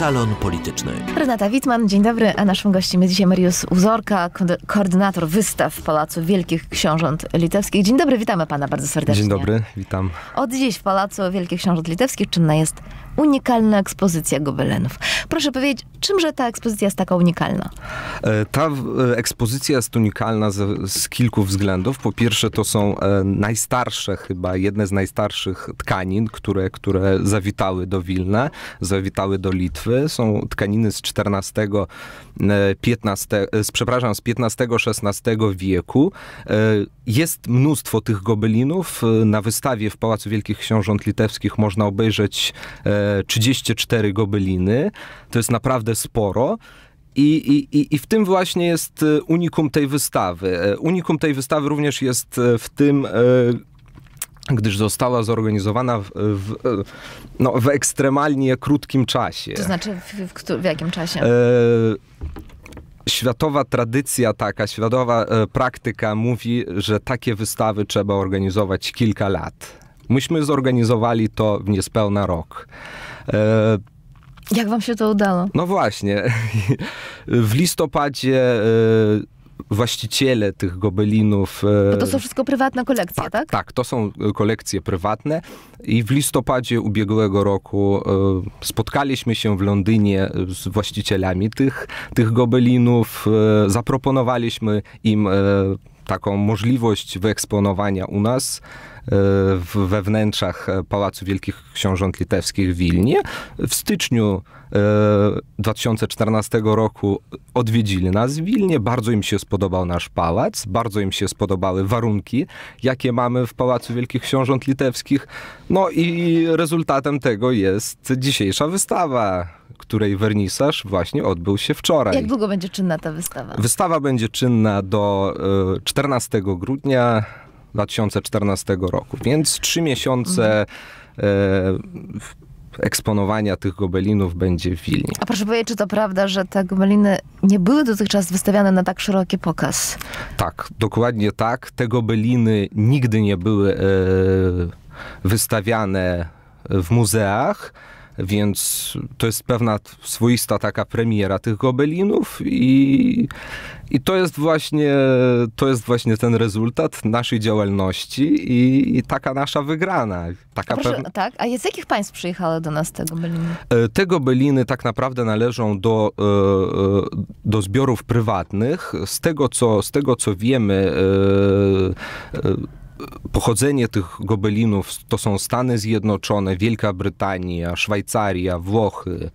Salon Polityczny. Renata Witman, dzień dobry. A naszym gościem jest dzisiaj Mariusz Uzorka, koordynator wystaw w Pałacu Wielkich Książąt Litewskich. Dzień dobry, witamy pana bardzo serdecznie. Dzień dobry, witam. Od dziś w Pałacu Wielkich Książąt Litewskich czynna jest unikalna ekspozycja gobelenów. Proszę powiedzieć, czymże ta ekspozycja jest taka unikalna? E, ta e, ekspozycja jest unikalna z, z kilku względów. Po pierwsze, to są e, najstarsze, chyba jedne z najstarszych tkanin, które, które zawitały do Wilna, zawitały do Litwy. Są tkaniny z XIV, XV, przepraszam, z XV-XVI wieku. Jest mnóstwo tych gobelinów. Na wystawie w Pałacu Wielkich Książąt Litewskich można obejrzeć 34 gobeliny. To jest naprawdę sporo. I, i, I w tym właśnie jest e, unikum tej wystawy. E, unikum tej wystawy również jest e, w tym, gdyż została zorganizowana w, w, no, w ekstremalnie krótkim czasie. To znaczy w, w, w jakim czasie? Światowa tradycja taka, światowa praktyka mówi, że takie wystawy trzeba organizować kilka lat. Myśmy zorganizowali to w niespełna rok. E, Jak wam się to udało? No właśnie. W listopadzie e, właściciele tych gobelinów. Bo to są wszystko prywatne kolekcje, tak? Tak, tak to są kolekcje prywatne. I w listopadzie ubiegłego roku spotkaliśmy się w Londynie z właścicielami tych, tych gobelinów. Zaproponowaliśmy im taką możliwość wyeksponowania u nas we wnętrzach Pałacu Wielkich Książąt Litewskich w Wilnie. W styczniu 2014 roku odwiedzili nas w Wilnie. Bardzo im się spodobał nasz pałac, bardzo im się spodobały warunki, jakie mamy w Pałacu Wielkich Książąt Litewskich. No i rezultatem tego jest dzisiejsza wystawa, której wernisaż właśnie odbył się wczoraj. Jak długo będzie czynna ta wystawa? Wystawa będzie czynna do 14 grudnia 2014 roku, więc trzy miesiące mhm. eksponowania tych gobelinów będzie w Wilnie. A proszę powiedzieć, czy to prawda, że te gobeliny nie były dotychczas wystawiane na tak szeroki pokaz? Tak, dokładnie tak. Te gobeliny nigdy nie były e, wystawiane w muzeach więc to jest pewna swoista taka premiera tych gobelinów i, i to jest właśnie to jest właśnie ten rezultat naszej działalności i, i taka nasza wygrana. Taka a proszę, pewna... Tak, a z jakich państw przyjechały do nas te gobeliny? E, te gobeliny tak naprawdę należą do, e, e, do zbiorów prywatnych. Z tego, co, z tego, co wiemy, pochodzenie tych gobelinów to są Stany Zjednoczone, Wielka Brytania, Szwajcaria, Włochy.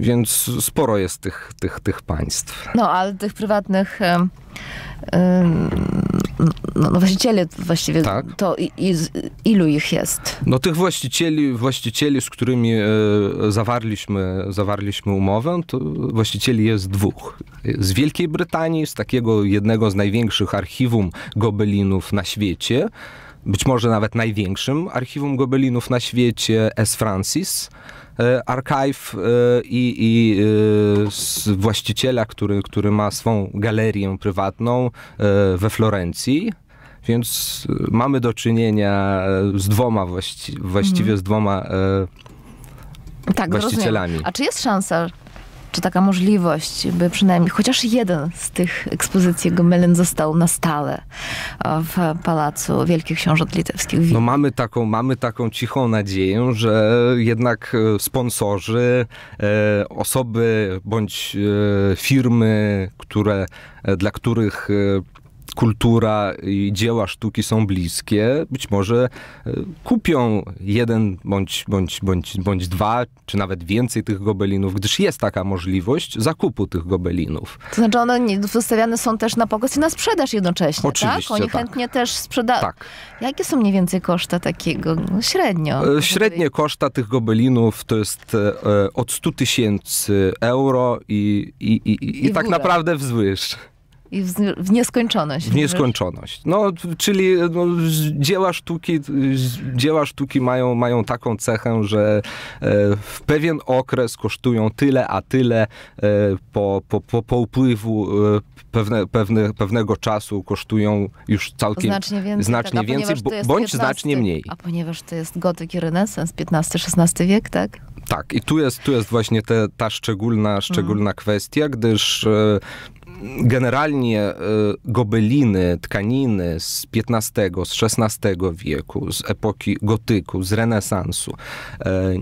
Więc sporo jest tych, tych, tych państw. No, ale tych prywatnych no, no właścicieli właściwie, tak. to i, i, ilu ich jest? No tych właścicieli, właścicieli z którymi e, zawarliśmy, zawarliśmy umowę, to właścicieli jest dwóch. Z Wielkiej Brytanii, z takiego jednego z największych archiwum gobelinów na świecie, być może nawet największym archiwum gobelinów na świecie, S. Francis, Archive e, i, i e, właściciela, który, który ma swą galerię prywatną we Florencji. Więc mamy do czynienia z dwoma, właści właściwie mhm. z dwoma tak, właścicielami. Rozumiem. A czy jest szansa, czy taka możliwość, by przynajmniej chociaż jeden z tych ekspozycji Gomelin został na stałe w Pałacu Wielkich Książąt Litewskich. No mamy taką, mamy taką cichą nadzieję, że jednak e, sponsorzy, e, osoby bądź e, firmy, które, dla których kultura i dzieła sztuki są bliskie, być może e, kupią jeden bądź, bądź, bądź, bądź dwa, czy nawet więcej tych gobelinów, gdyż jest taka możliwość zakupu tych gobelinów. To znaczy one wystawiane są też na pokaz i na sprzedaż jednocześnie, tak? Oczywiście, tak? Oni tak. chętnie też sprzedają. Tak. Jakie są mniej więcej koszta takiego? No, średnio. E, średnie koszta tych gobelinów to jest e, od 100 tysięcy euro i, i, i, i, I tak naprawdę wzwyż. I w, nieskończoność. W nieskończoność. No, czyli no, dzieła sztuki, dzieła sztuki mają, mają taką cechę, że e, w pewien okres kosztują tyle, a tyle e, po, po, po, po upływu e, pewne, pewne, pewnego czasu kosztują już całkiem znacznie więcej, znacznie tak, więcej bądź 15, znacznie mniej. A ponieważ to jest gotyk i renesans, XV-XVI wiek, tak? Tak, i tu jest, tu jest właśnie te, ta szczególna, szczególna kwestia, gdyż generalnie e, gobeliny, tkaniny z XV, z XVI wieku, z epoki gotyku, z renesansu, e,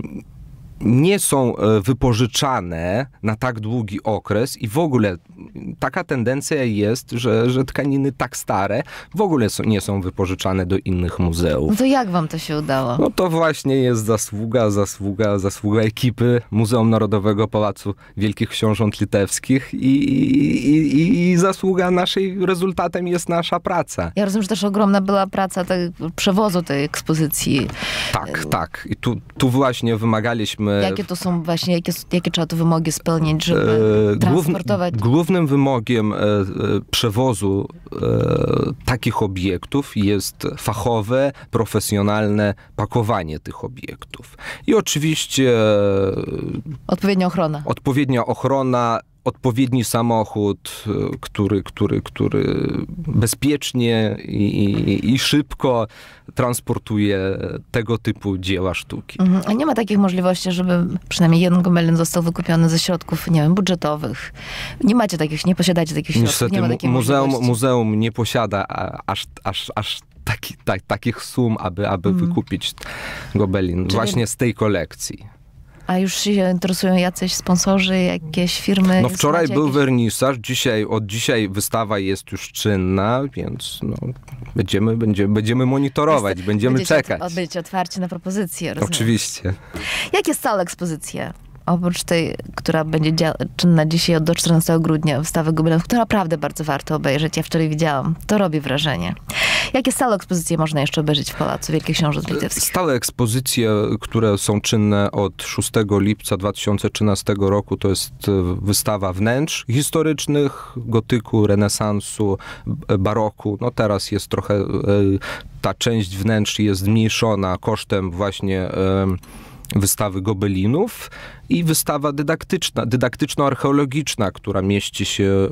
nie są e, wypożyczane na tak długi okres i w ogóle taka tendencja jest, że, że tkaniny tak stare w ogóle są, nie są wypożyczane do innych muzeów. No to jak wam to się udało? No to właśnie jest zasługa, zasługa, zasługa ekipy Muzeum Narodowego Pałacu Wielkich Książąt Litewskich i, i, i, i zasługa naszej, rezultatem jest nasza praca. Ja rozumiem, że też ogromna była praca te, przewozu tej ekspozycji. Tak, tak. I tu, tu właśnie wymagaliśmy Jakie to są właśnie, jakie, jakie trzeba tu wymogi spełnić, żeby e, transportować? Głównym wymogiem e, e, przewozu takich obiektów jest fachowe, profesjonalne pakowanie tych obiektów. I oczywiście... Odpowiednia ochrona. Odpowiednia ochrona odpowiedni samochód, e, który, który, który bezpiecznie i, i, i szybko transportuje tego typu dzieła sztuki. Mhm. A nie ma takich możliwości, żeby przynajmniej jeden gomelin został wykupiony ze środków, nie wiem, budżetowych. Nie macie takich, nie posiadacie takich środków. Niestety nie muzeum, muzeum nie posiada aż, aż, aż taki, tak, takich sum, aby, aby mm. wykupić gobelin Czyli... właśnie z tej kolekcji. A już się interesują jacyś sponsorzy, jakieś firmy? No wczoraj był jakieś... wernisaż, dzisiaj, od dzisiaj wystawa jest już czynna, więc no, będziemy, będziemy, będziemy monitorować, Jest, będziemy czekać. Od, będziecie otwarci na propozycje, rozumiem. Oczywiście. Jakie stale ekspozycje? Oprócz tej, która będzie czynna dzisiaj do 14 grudnia, wystawy Gobelinów, która naprawdę bardzo warto obejrzeć. Ja wczoraj widziałam. To robi wrażenie. Jakie stałe ekspozycje można jeszcze obejrzeć w Pałacu Wielkich Książąt Litewskich? Stałe ekspozycje, które są czynne od 6 lipca 2013 roku, to jest e, wystawa wnętrz historycznych, gotyku, renesansu, baroku. No teraz jest trochę, e, ta część wnętrz jest zmniejszona kosztem właśnie wystawy gobelinów i wystawa dydaktyczna, dydaktyczno-archeologiczna, która mieści się e,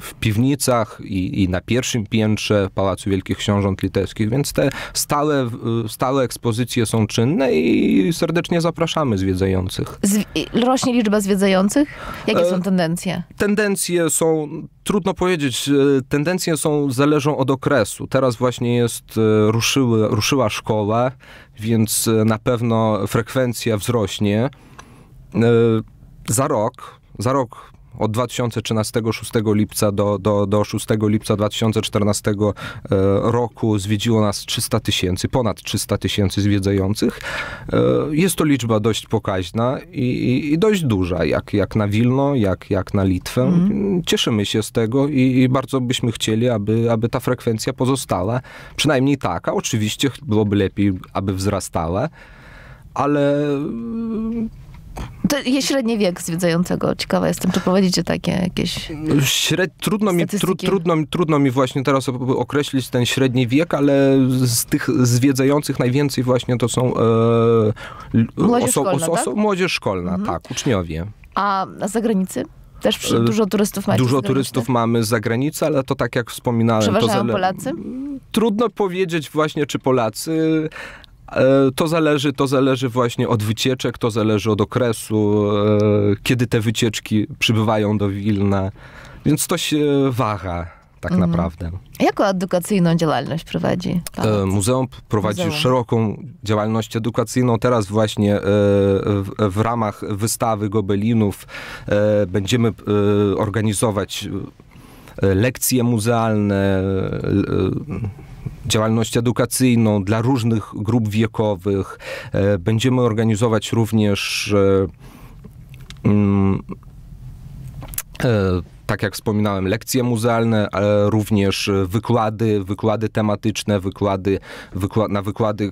w piwnicach i, i, na pierwszym piętrze Pałacu Wielkich Książąt Litewskich, więc te stałe, e, stałe ekspozycje są czynne i serdecznie zapraszamy zwiedzających. Z, rośnie liczba zwiedzających? Jakie są e, tendencje? Tendencje są, trudno powiedzieć, tendencje są, zależą od okresu. Teraz właśnie jest, ruszyły, ruszyła szkoła, więc na pewno frekwencja wzrośnie. E, za rok, za rok od 2013 6 lipca do, do, do 6 lipca 2014 e, roku zwiedziło nas 300 tysięcy, ponad 300 tysięcy zwiedzających. E, jest to liczba dość pokaźna i, i, dość duża, jak, jak na Wilno, jak, jak na Litwę. Mm. Cieszymy się z tego i, i, bardzo byśmy chcieli, aby, aby ta frekwencja pozostała. Przynajmniej taka. Oczywiście byłoby lepiej, aby wzrastała, ale to jest średni wiek zwiedzającego. Ciekawa jestem, czy prowadzicie takie jakieś Śred... trudno, mi, tru, trudno, trudno mi właśnie teraz określić ten średni wiek, ale z tych zwiedzających najwięcej właśnie to są e, młodzież, oso, szkolna, oso, tak? młodzież szkolna, mhm. tak, uczniowie. A na zagranicy? Też przy, dużo turystów macie Dużo turystów mamy z zagranicy, ale to tak jak wspominałem... Przeważają to zale... Polacy? Trudno powiedzieć właśnie, czy Polacy, E, to zależy, to zależy właśnie od wycieczek, to zależy od okresu, e, kiedy te wycieczki przybywają do Wilna, więc to się waha tak mhm. naprawdę. Jaką edukacyjną działalność prowadzi? E, muzeum prowadzi Muzeum. szeroką działalność edukacyjną. Teraz właśnie w ramach wystawy gobelinów będziemy organizować lekcje muzealne, działalność edukacyjną dla różnych grup wiekowych. E, będziemy organizować również e, mm, e, tak jak wspominałem, lekcje muzealne, ale również wykłady, wykłady tematyczne, wykłady, wykła na wykłady,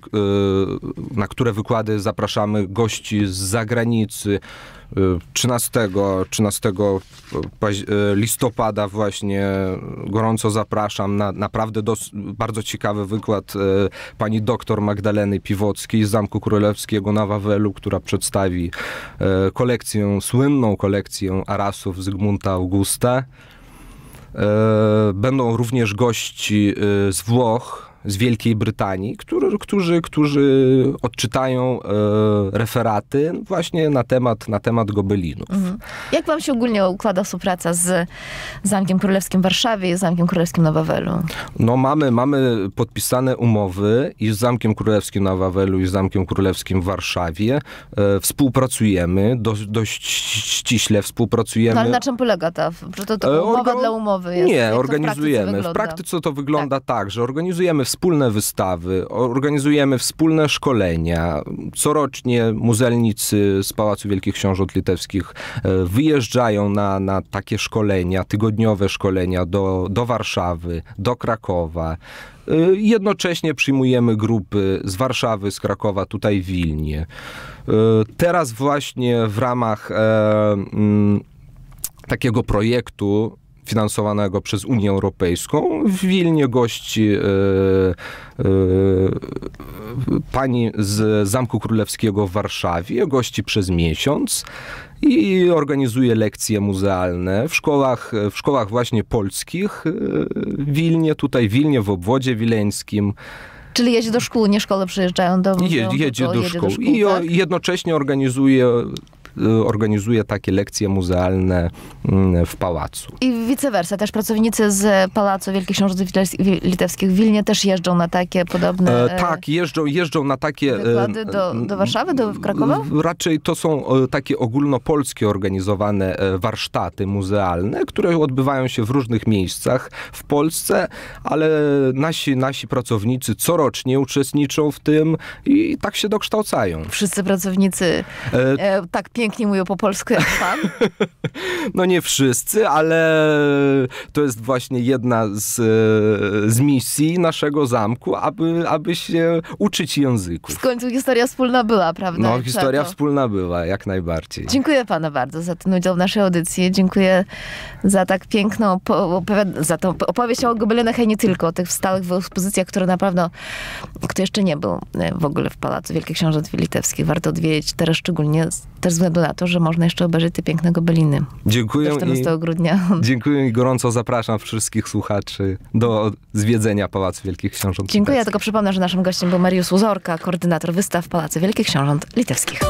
na które wykłady zapraszamy gości z zagranicy, 13, 13 listopada właśnie gorąco zapraszam na naprawdę dos, bardzo ciekawy wykład e, pani doktor Magdaleny Piwockiej z Zamku Królewskiego na Wawelu, która przedstawi e, kolekcję, słynną kolekcję arasów Zygmunta Augusta. E, będą również gości z Włoch, z Wielkiej Brytanii, którzy, którzy, którzy odczytają e, referaty właśnie na temat, na temat gobelinów. Mhm. Jak wam się ogólnie układa współpraca z Zamkiem Królewskim w Warszawie i Zamkiem Królewskim na Wawelu? No mamy, mamy podpisane umowy i z Zamkiem Królewskim na Wawelu i z Zamkiem Królewskim w Warszawie. E, współpracujemy, do, dość ściśle współpracujemy. No ale na czym polega ta? To, to e, umowa Orgo... dla umowy jest? Nie, organizujemy. W praktyce to wygląda tak. tak, że organizujemy wspólne wystawy, organizujemy wspólne szkolenia. Corocznie muzelnicy z Pałacu Wielkich Książąt Litewskich e, wyjeżdżają na, na takie szkolenia, tygodniowe szkolenia do, do Warszawy, do Krakowa. E, jednocześnie przyjmujemy grupy z Warszawy, z Krakowa, tutaj w Wilnie. E, teraz właśnie w ramach takiego projektu finansowanego przez Unię Europejską. W Wilnie gości e, e, pani z Zamku Królewskiego w Warszawie, gości przez miesiąc i organizuje lekcje muzealne w szkołach, w szkołach właśnie polskich e, w Wilnie, tutaj w Wilnie, w obwodzie wileńskim. Czyli jedzie do szkół, nie szkoły przyjeżdżają do muzeum, jedzie, jedzie do, szkół. do szkół. I tak? jednocześnie organizuje organizuje takie lekcje muzealne mm, w pałacu. I vice versa, też pracownicy z Pałacu Wielkich Książąt Litewskich w Wilnie też jeżdżą na takie podobne... E, tak, jeżdżą, jeżdżą na takie... E, wykłady do, do Warszawy, do Krakowa? Raczej to są e, takie ogólnopolskie organizowane e, warsztaty muzealne, które odbywają się w różnych miejscach w Polsce, ale nasi, nasi pracownicy corocznie uczestniczą w tym i tak się dokształcają. Wszyscy pracownicy e, tak pięknie pięknie mówią po polsku jak pan? no nie wszyscy, ale to jest właśnie jedna z, z misji naszego zamku, aby, aby się uczyć języku. W końcu historia wspólna była, prawda? No, historia wspólna była, jak najbardziej. Dziękuję panu bardzo za ten udział w naszej audycji. Dziękuję za tak piękną, za tą opowieść o gobelinach, i nie tylko, o tych stałych ekspozycjach, które na pewno, kto jeszcze nie był e, w ogóle w Pałacu Wielkich Książąt Litewskich, warto odwiedzić teraz szczególnie też względu względu na to, że można jeszcze obejrzeć te piękne gobeliny. Dziękuję. Do 14 i, grudnia. Dziękuję i gorąco zapraszam wszystkich słuchaczy do zwiedzenia Pałacu Wielkich Książąt Dziękuję. Ja tylko przypomnę, że naszym gościem był Mariusz Uzorka, koordynator wystaw Pałacu Wielkich Książąt Litewskich.